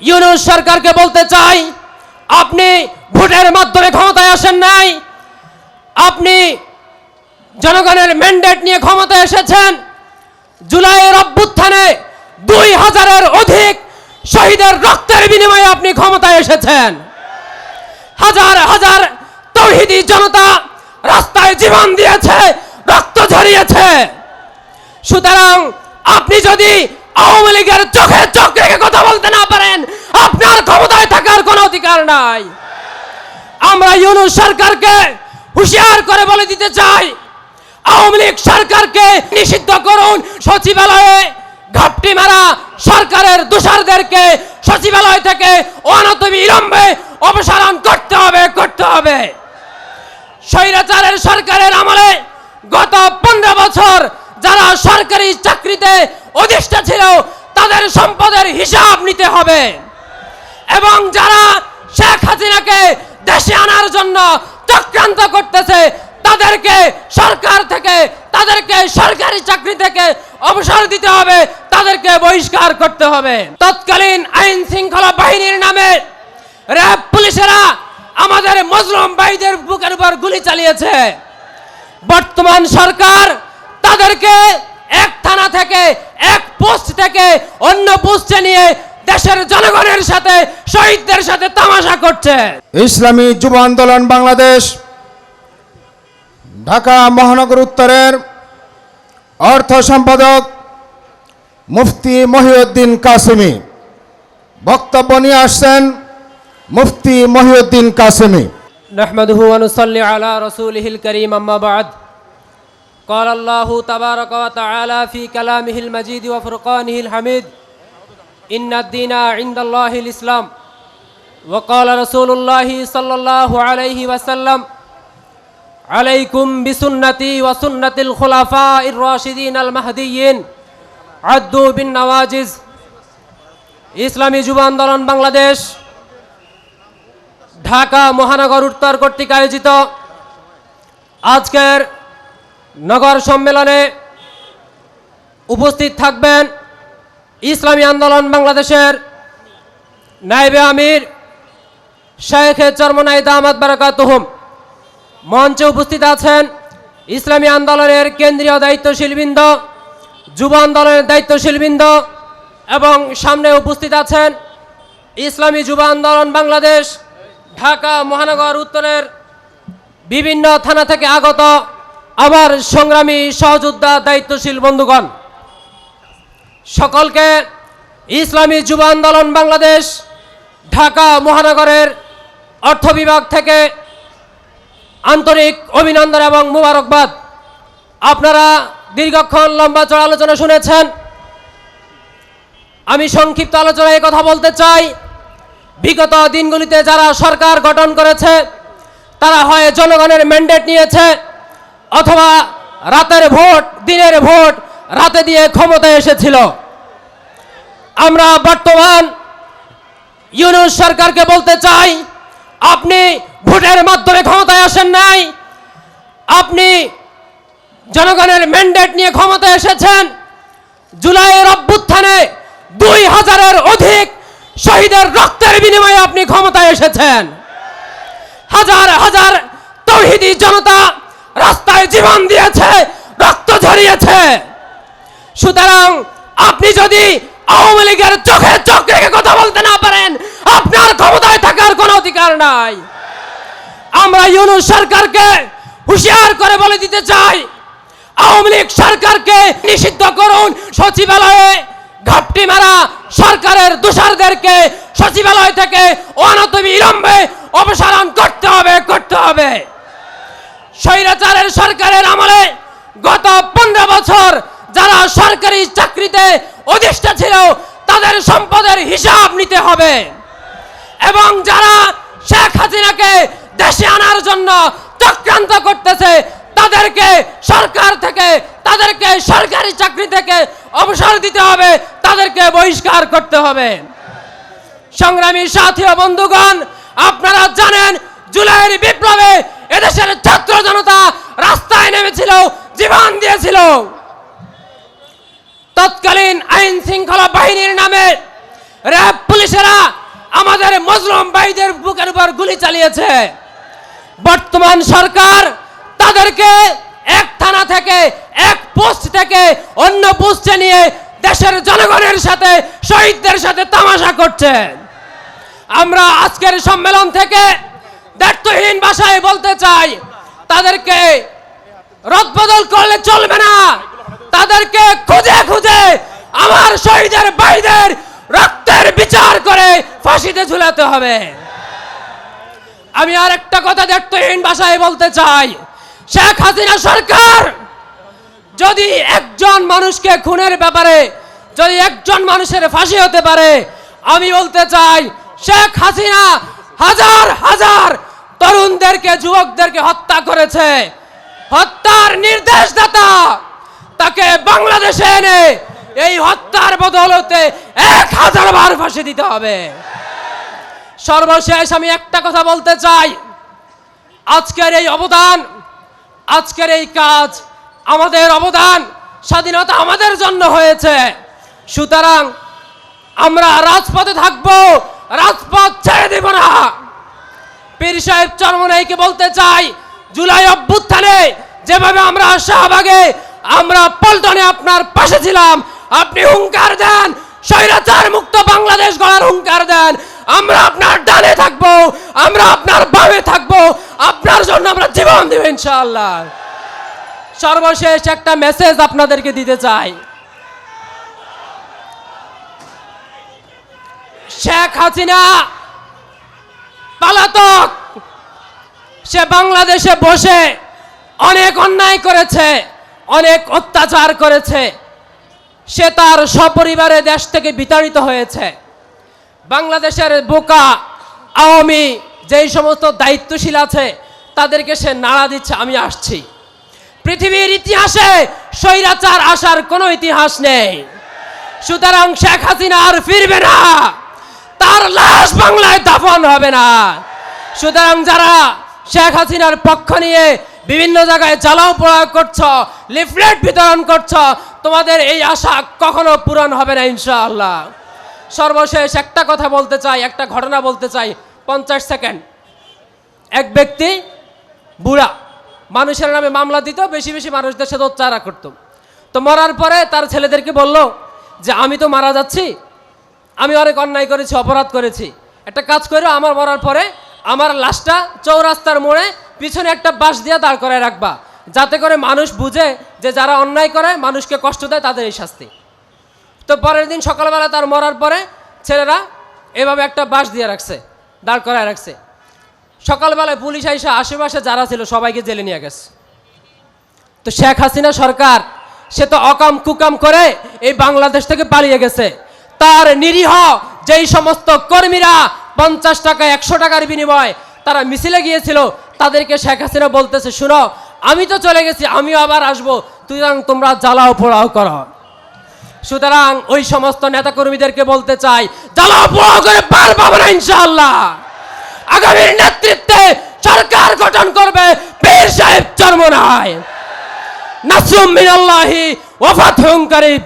ইউনুস সরকারকে বলতে চাই, আপনি ভোটের মাধ্যমে ক্ষমতায় আসেন নাই, আপনি জনগণের ম্যান্ডেট নিয়ে ক্ষমতায় এসেছেন, জুলাইয়ের অভ্যুত্থানে দুই হাজারের অধিক শহীদের রক্তের বিনিময়ে আপনি ক্ষমতায় এসেছেন। হাজার হাজার তৌহিদি জনতা রাস্তায় জীবন দিয়েছে, রক্ত ঝরিয়েছে। সুতরাং আপনি যদি আওয়ামী লীগের চোখে চোখ রেখে কথা বলতে না পারেন। আপনার ক্ষমতায় থাকার কোনো অধিকার নাই। আমরা ইউনুস সরকারকে হুঁশিয়ার করে বলে দিতে চাই, আওয়ামী লীগ সরকারকে নিষিদ্ধ করুন সচিবালয়ে ঘাপটি মারা সরকারের দোষরদেরকে সচিবালয় থেকে অনত বিলম্বে অপসারণ করতে হবে করতে হবে। স্বৈরাচারের সরকারের আমলে গত পনেরো বছর সরকারি চাকরিতে অধিষ্ঠা ছিল, তাদের সম্পদের হিসাব নিতে হবে। এবং যারা শেখ হাসিনাকে দেশে আনার জন্য চক্রান্ত করতেছে, তাদেরকে সরকার থেকে, তাদেরকে সরকারি চাকরি থেকে অবসর দিতে হবে, তাদেরকে বহিষ্কার করতে হবে। তৎকালীন আইন শৃঙ্খলা বাহিনীর নামে র্যাব পুলিশেরা আমাদের মজলুম ভাইদের বুকের উপর গুলি চালিয়েছে। বর্তমান সরকার আমাদেরকে এক থানা থেকে এক পোস্ট থেকে অন্য পোস্টে নিয়ে দেশের জনগণের সাথে শহীদদের সাথে তামাশা করছে। ইসলামী যুব আন্দোলন বাংলাদেশ ঢাকা মহানগর উত্তরের অর্থ সম্পাদক মুফতি মহিউদ্দিন কাসেমি। বক্তব্য নিয়ে আসছেন মুফতি মহিউদ্দিন কাসেমি। নাহমাদুহু ওয়া নুসাল্লি আলা রাসূলিহিল কারীম আম্মা বা'দ। قال الله تبارك وتعالى في كلامه المجيد وفرقانه الحميد إن الدين عند الله الإسلام وقال رسول الله صلى الله عليه وسلم عليكم بسنتي وسنة الخلفاء الراشدين المهديين عدوا بالنواجز ইসলামী যুব আন্দোলন বাংলাদেশ ঢাকা মহানগর উত্তর কর্তৃক আয়োজিত আজকের নগর সম্মেলনে উপস্থিত থাকবেন ইসলামী আন্দোলন বাংলাদেশের নাইবে আমির শেখ চরমনাই দামাদ বারাকাতুহুম। মঞ্চে উপস্থিত আছেন ইসলামী আন্দোলনের কেন্দ্রীয় দায়িত্বশীলবৃন্দ, যুব আন্দোলনের দায়িত্বশীলবৃন্দ এবং সামনে উপস্থিত আছেন ইসলামী যুব আন্দোলন বাংলাদেশ, ঢাকা মহানগর উত্তরের বিভিন্ন থানা থেকে আগত আমার সংগ্রামী সহযোদ্ধা দায়িত্বশীল বন্ধুগণ, সকলকে ইসলামী যুব আন্দোলন বাংলাদেশ ঢাকা মহানগরের অর্থ বিভাগ থেকে আন্তরিক অভিনন্দন এবং মুবারকবাদ। আপনারা দীর্ঘক্ষণ লম্বা চড়া আলোচনা শুনেছেন। আমি সংক্ষিপ্ত আলোচনায় কথা বলতে চাই। বিগত দিনগুলিতে যারা সরকার গঠন করেছে, তারা হয় জনগণের ম্যান্ডেট নিয়েছে। অথবা রাতের ভোট, দিনের ভোট, রাতে দিয়ে ক্ষমতায় এসেছিল। আমরা বর্তমান ইউনুস সরকারকে বলতে চাই, আপনি ভোটের মাধ্যমে ক্ষমতায় আসেন নাই, আপনি জনগণের ম্যান্ডেট নিয়ে ক্ষমতায় এসেছেন, জুলাইয়ের অভ্যুত্থানে দুই হাজারের অধিক শহীদের রক্তের বিনিময়ে আপনি ক্ষমতায় এসেছেন। হাজার হাজার তৌহিদি জনতা রাস্তায় জীবন দিয়েছে, রক্ত ঝরিয়েছে। সুতরাং আপনি যদি আওয়ামী লীগের চোখে চোখ রেখে কথা বলতে না পারেন, আপনার ক্ষমতায় থাকার কোনো অধিকার নাই। আমরা ইউনুস সরকারকে হুঁশিয়ার করে বলে দিতে চাই, আওয়ামী লীগ সরকারকে নিষিদ্ধ করুন, সচিবালয়ে ঘাপটি মারা সরকারের দোষরদেরকে সচিবালয় থেকে অনত বিলম্বে অপসারণ করতে হবে করতে হবে। স্বৈরাচারের সরকারের আমলে গত পনেরো বছর যারা সরকারি চাকরিতে অধিষ্ঠা ছিল, তাদের সম্পদের হিসাব নিতে হবে। এবং যারা শেখ হাসিনাকে দেশে আনার জন্য চক্রান্ত করতেছে, তাদেরকে সরকার থেকে, তাদেরকে সরকারি চাকরি থেকে অবসর দিতে হবে, তাদেরকে বহিষ্কার করতে হবে। সংগ্রামী সাথী বন্ধুগণ, আপনারা জানেন, জুলাইয়ের বিপ্লবে এদেশের ছাত্র জনতা রাস্তায় নেমেছিল, জীবন দিয়েছিল। তৎকালীন আইন শৃঙ্খলা বাহিনীর নামে র্যাব পুলিশেরা আমাদের মজলুম ভাইদের বুকের উপর গুলি চালিয়েছে। বর্তমান সরকার তাদেরকে এক থানা থেকে, এক পোস্ট থেকে অন্য পোস্টে নিয়ে দেশের জনগণের সাথে, শহীদদের সাথে তামাশা করছে। আমরা আজকের সম্মেলন থেকে দায়িত্বহীন ভাষায় বলতে চাই, তাদেরকে রদবদল করলে চলবে না। তাদেরকে খুঁজে খুঁজে আমার শহীদের ভাইদের রক্তের বিচার করে ফাঁসিতে ঝুলাতে হবে। আমি আর একটা কথা দায়িত্বহীন ভাষায় বলতে চাই, শেখ হাসিনা সরকার যদি একজন মানুষকে খুনের ব্যাপারে, যদি একজন মানুষের ফাঁসি হতে পারে, আমি বলতে চাই, শেখ হাসিনা হাজার হাজার তরুণদেরকে, যুবকদেরকে হত্যা করেছে। হত্যার নির্দেশদাতা তাকে বাংলাদেশে এনে এই হত্যার বদলতে এক হাজার বার ফাঁসি দিতে হবে। সর্বশেষ আমি একটা কথা বলতে চাই। আজকের এই অবদান, আজকের এই কাজ আমাদের অবদান, স্বাধীনতা আমাদের জন্য হয়েছে। সুতরাং আমরা রাজপথে থাকব, রাজপথ ছেড়ে দেব না। পীর সাহেব চরমনাইকে বলতে চাই, জুলাই অভ্যুত্থানে যেভাবে আমরা শাহবাগে, আমরা পল্টনে আপনার পাশে ছিলাম, আপনি হুঙ্কার দেন, স্বৈরাচার মুক্ত বাংলাদেশ গড়ার হুঙ্কার দেন, আমরা আপনার ডানে থাকব, আমরা আপনার বামে থাকব, আপনার জন্য আমরা জীবন দেব ইনশাআল্লাহ। সর্বশেষ একটা মেসেজ আপনাদেরকে দিতে চাই। শেখ হাসিনা সে বাংলাদেশে বসে অনেক অন্যায় করেছে, অনেক অত্যাচার করেছে, সে তার সপরিবারে দেশ থেকে বিতাড়িত হয়েছে। বাংলাদেশের বোকা, আওয়ামী যেই সমস্ত দায়িত্বশীল আছে, তাদেরকে সে নাড়া দিচ্ছে, আমি আসছি। পৃথিবীর ইতিহাসে স্বৈরাচার আসার কোনো ইতিহাস নেই। সুতরাং শেখ হাসিনা আর ফিরবে না। তার লাশ বাংলায় দাফন হবে না। সুতরাং যারা শেখ হাসিনার পক্ষ নিয়ে বিভিন্ন জায়গায় জ্বালাও পোড়া করছ, লিফলেট বিতরণ করছ। তোমাদের এই আশা কখনো পূরণ হবে না, ইনশাআল্লাহ। সর্বশেষ একটা কথা বলতে চাই, একটা ঘটনা বলতে চাই। পঞ্চাশ সেকেন্ড। এক ব্যক্তি, বুড়া, মানুষের নামে মামলা দিত, বেশি বেশি মানুষদের সাথে অত্যাচার করতো। তো মরার পরে তার ছেলেদেরকে বলল যে, আমি তো মারা যাচ্ছি, আমি অনেক অন্যায় করেছি, অপরাধ করেছি। একটা কাজ করো, আমার মরার পরে আমার লাশটা চৌরাস্তার মোড়ে পিছনে একটা বাঁশ দিয়ে দাঁড় করায় রাখবা। যাতে করে মানুষ বুঝে যে যারা অন্যায় করে, মানুষকে কষ্ট দেয় তাদের এই শাস্তি। তো পরের দিন সকালবেলা তার মরার পরে ছেলেরা এভাবে একটা বাঁশ দিয়ে রাখছে, দাঁড় করায় রাখছে। সকালবেলায় পুলিশ আইসা আশেপাশে যারা ছিল সবাইকে জেলে নিয়ে গেছে। তো শেখ হাসিনা সরকার, সে তো অকাম কুকাম করে এই বাংলাদেশ থেকে পালিয়ে গেছে। তার নিরীহ যেই সমস্ত কর্মীরা পঞ্চাশ টাকা, একশো টাকার বিনিময় তারা মিছিলে গিয়েছিল। তাদেরকে শেখ হাসিনা বলতেছে, শুনো, আমি তো চলে গেছি, আমিও আবার আসব। সুতরাং তোমরা জ্বালাও, পোড়াও করো। সুতরাং ওই সমস্ত নেতাকর্মীদেরকে বলতে চাই, জ্বালাও, পোড়াও করে পার পাবে না ইনশাআল্লাহ। আগামীর নেতৃত্বে সরকার গঠন করবে, পীর সাহেব চর্মনায়। নাসরুম মিনাল্লাহি ওয়া ফাতহুম করিব